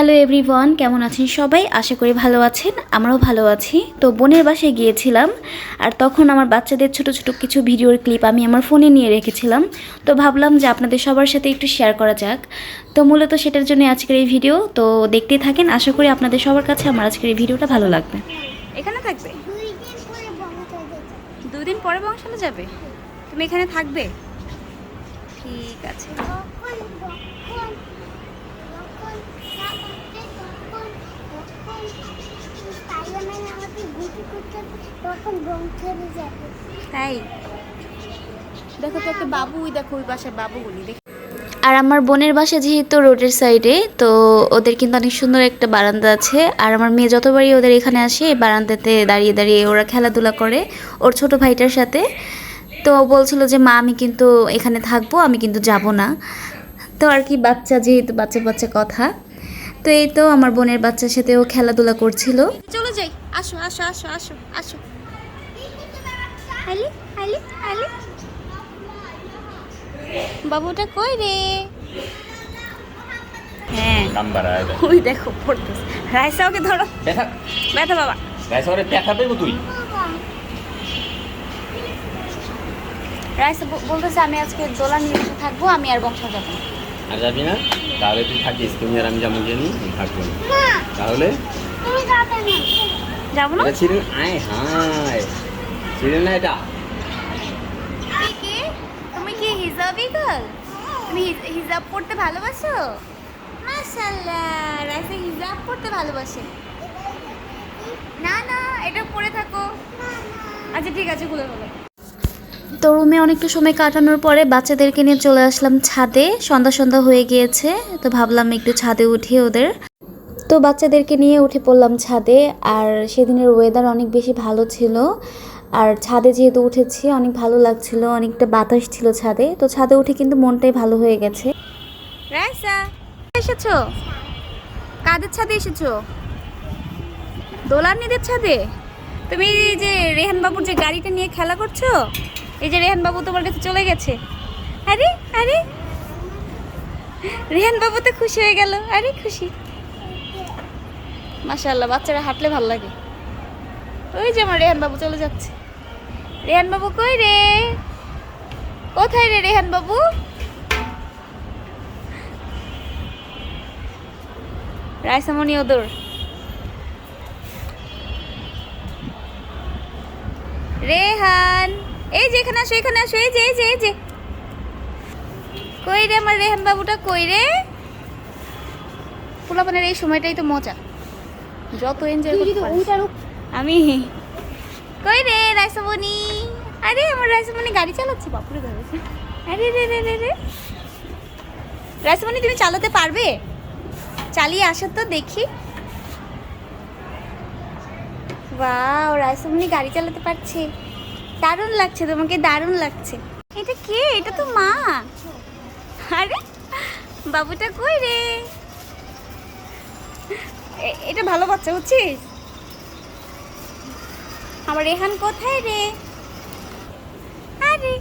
Hello everyone কেমন আছেন সবাই? আশা করি ভালো আছেন। আমরাও ভালো আছি। তো বোনের বাসায় গিয়েছিলাম আর তখন আমার বাচ্চাদের ছোট ছোট কিছু ভিডিওর ক্লিপ আমি আমার ফোনে নিয়ে রেখেছিলাম। তো ভাবলাম যে আপনাদের সবার সাথে একটু শেয়ার করা যাক। তো মূলত সেটার জন্য আজকের এই ভিডিও তো দেখতেই থাকেন। আশা করি আপনাদের সবার কাছে আমার আজকের এই ভিডিওটা ভালো লাগবে। এখানে থাকবে? দুদিন পরে বংশালে যাবে? তুমি এখানে থাকবে? ঠিক আছে। তাই? দেখো আর আমার বোনের বাসা যেহেতু রোডের সাইডে, তো ওদের কিন্তু অনেক সুন্দর একটা বারান্দা আছে। আর আমার মেয়ে যতবারই ওদের এখানে আসে, এই বারান্দাতে দাঁড়িয়ে দাঁড়িয়ে ওরা খেলাধুলা করে, ওর ছোট ভাইটার সাথে। তো বলছিল যে, মা, আমি কিন্তু এখানে থাকব, আমি কিন্তু যাব না। তো আর কি বাচ্চা যেহেতু বাচ্চা বাচ্চা কথা। তো এই তো আমার বোনের বাচ্চার সাথে ও খেলাধুলা করছিল। চলে যাই। আসো আসো আসো আসো আসো। আলি আলি আলি। বাবুটা কই রে? হ্যাঁ। ওই দেখো পড়তেছে। রাইসা ওকে ধরো। দেখা ব্যথা বাবা। গাইস ওরে পেবো তুই। রাইসা বলতেছে আমি আজকে দোলা নিয়ে থাকব আমি আর বংশ যাব। আর যাবি না? তাহলে তুই থাকিস তুমি আর আমি যেমন জানি থাকব না। তাহলে? যাবে না? ছিলেন আয় হায়। ছিলেন না এটা। তুমি কি? তুমি কি হিজাবি গার্ল তুমি হিজ- হিজাব পড়তে ভালোবাসো? মাশাআল্লাহ রাইসা হিজাব পড়তে ভালোবাসে। না না এটা পরে থাকো। আচ্ছা ঠিক আছে খুলে ফেলো। তো রুমে অনেকটা সময় কাটানোর পরে বাচ্চাদেরকে নিয়ে চলে আসলাম ছাদে। সন্ধ্যা সন্ধ্যা হয়ে গিয়েছে, তো ভাবলাম একটু ছাদে উঠি ওদের। তো বাচ্চাদেরকে নিয়ে উঠে পড়লাম ছাদে, আর সেদিনের ওয়েদার অনেক বেশি ভালো ছিল। আর ছাদে যেহেতু উঠেছি, অনেক ভালো লাগছিল, অনেকটা বাতাস ছিল ছাদে। তো ছাদে উঠে কিন্তু মনটাই ভালো হয়ে গেছে। এসেছ? কাদের ছাদে এসেছ? দোলার নিদের ছাদে? তুমি যে রেহান বাবুর যে গাড়িটা নিয়ে খেলা করছ? এই যে রেহান বাবু তোমার কাছে চলে গেছে। আরে আরে। রেহান বাবু তো খুশি হয়ে গেল। আরে, খুশি। মাশাআল্লাহ, বাচ্চারা হাঁটলে ভালো লাগে। ওই যে আমার রেহান বাবু চলে যাচ্ছে। রেহান বাবু কই রে? কোথায় রে রেহান বাবু রায়সামণি ওদর। রেহান। এই যে এখানে আসো এখানে আসো এই যে এই যে এই যে। কই রে আমার রেহান বাবুটা কই রে পোলাপানের এই সময়টাই তো মজা। যত এনজয় করতে। আমি। কই রে রাইসামণি। আরে আমার রাইসামণি গাড়ি চালাচ্ছে বাপুরে ধরেছে আরে রে রে রে রে। রাইসামণি তুমি চালাতে পারবে? চালিয়ে আসো তো দেখি। বাও রাইসামণি গাড়ি চালাতে পারছে। দারুণ লাগছে, তোমাকে দারুণ লাগছে। এটা কে? এটা তো মা। আরে, বাবুটা কই রে? এটা ভালো বাচ্চা, বুঝছিস? আমার রেহান কোথায় রে? আরে।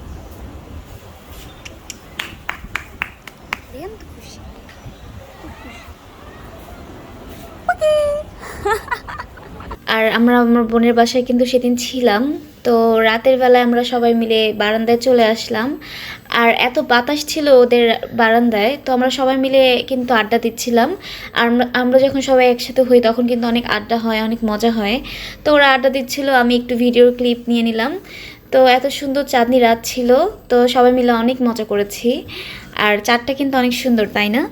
আর আমরা, আমার বোনের বাসায় কিন্তু সেদিন ছিলাম। তো রাতের বেলায় আমরা সবাই মিলে বারান্দায় চলে আসলাম। আর এত বাতাস ছিল ওদের বারান্দায়, তো আমরা সবাই মিলে কিন্তু আড্ডা দিচ্ছিলাম। আর আমরা- যখন সবাই একসাথে হই তখন কিন্তু অনেক আড্ডা হয়, অনেক মজা হয়। তো ওরা আড্ডা দিচ্ছিল, আমি একটু ভিডিওর ক্লিপ নিয়ে নিলাম। তো এত সুন্দর চাঁদনি রাত ছিল, তো সবাই মিলে অনেক মজা করেছি। আর চাঁদটা কিন্তু অনেক সুন্দর, তাই না?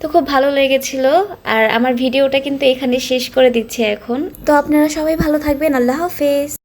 তো খুব ভালো লেগেছিল। আর আমার ভিডিওটা কিন্তু এখানে শেষ করে দিচ্ছি এখন। তো আপনারা সবাই ভালো থাকবেন, আল্লাহ হাফেজ।